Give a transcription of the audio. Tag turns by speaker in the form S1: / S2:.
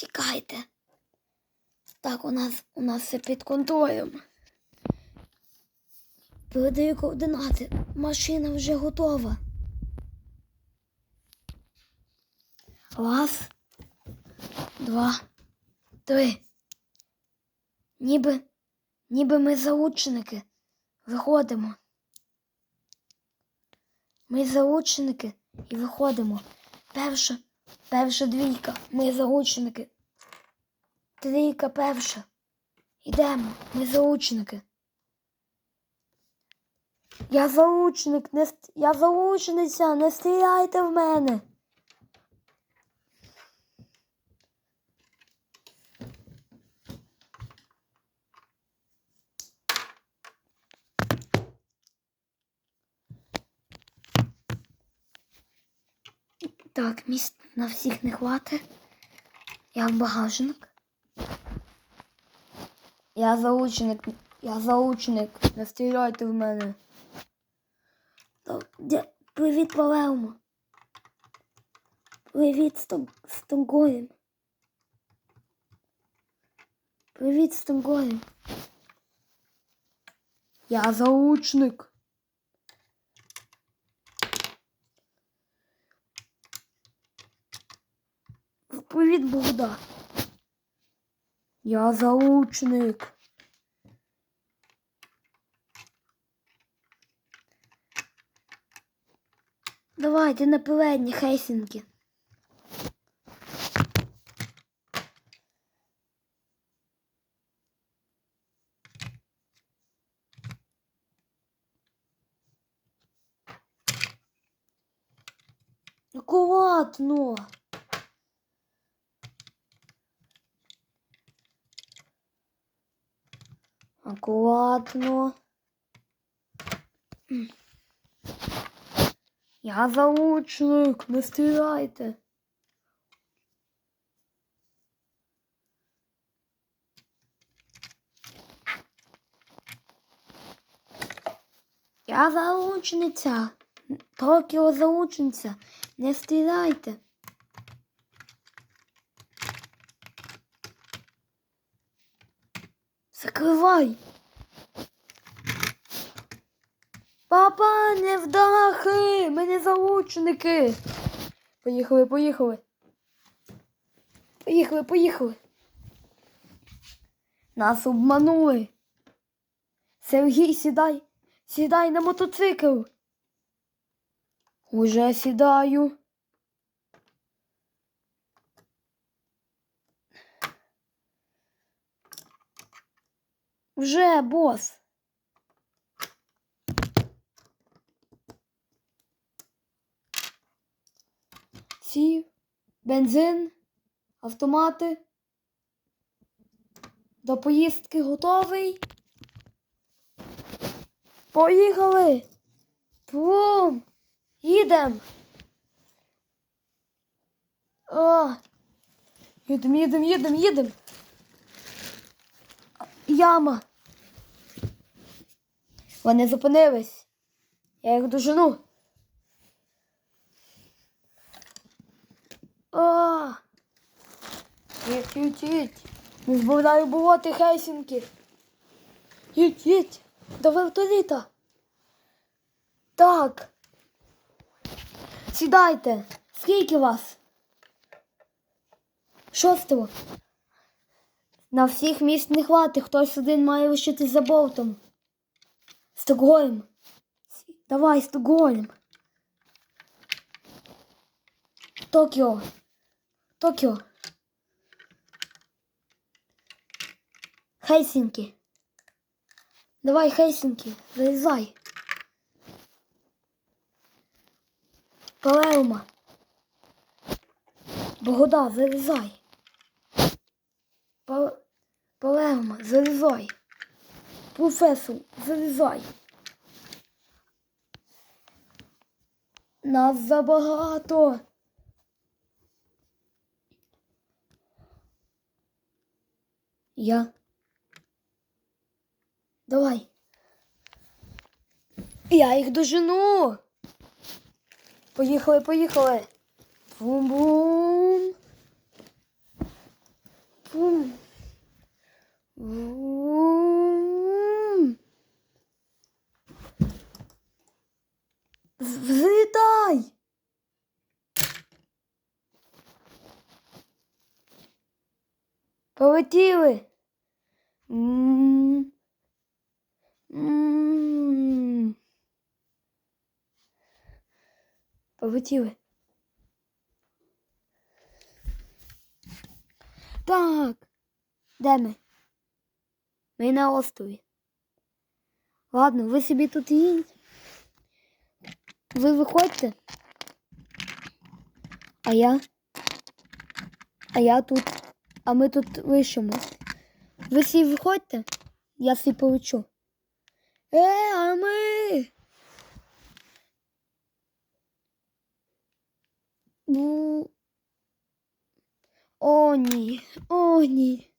S1: Тікайте. Так, у нас у нас все під контролем. Передаю координати. Машина вже готова. Раз, два, три. Ніби, ніби ми заученики. Виходимо. Ми заученики і виходимо. Перша, перша двійка. Ми заученики. Трійка перша. Йдемо. Ми заученики. Я заучник, не я заучениця, не стріляйте в мене. Так, місць на всіх не хватить. Я в багажник. Я заученик, я заученик, не стріляйте в мене. Привіт, Палермо. Привіт, Сток- Стокгольм. Привіт, Стокгольм. Я заучник. Привіт, Богда. Я заучник. Давайте на передні Хейсінки. Акуратно. Акуратно. М. Я заучник, не стріляйте. Я заучниця. Токіо заучниця. Не стріляйте. Закривай. Папа, не вдахи! Ми не заучники. Поїхали, поїхали. Поїхали, поїхали. Нас обманули. Сергій, сідай, сідай на мотоцикл. Уже сідаю. Вже, бос. Сів, бензин, автомати. До поїздки готовий. Поїхали. Бум. Їдем. О. Їдем, їдем, їдем, їдем. Яма. Вони зупинились. Я їх дожену. О! Їдь, їдь, їдь. Не збавляю болоти Хейсінки. Їдь, їдь. До вертоліта. Так. Сідайте. Скільки вас? Шостого. На всіх місць не хватить. Хтось один має лишитись за болтом. Стокгольм. Давай, Стокгольм. Токіо. Токіо. Хельсінки. Давай, Хельсінки, залізай. Палермо. Богода, залізай. Пал... Палермо, залізай. Професор, залізай. Нас забагато. Я. Давай. Я їх дожену. Поїхали, поїхали. Бум-бум. Бум. Бум. Полетіли. М. М. Полетіли. Так. Де ми? Ми на острові. Ладно, ви собі тут їдьте. Ви виходьте. А я? А я тут. А ми тут лишимо. Ви всі виходьте, я всі полечу. Е, а ми. О, ні. О, ні.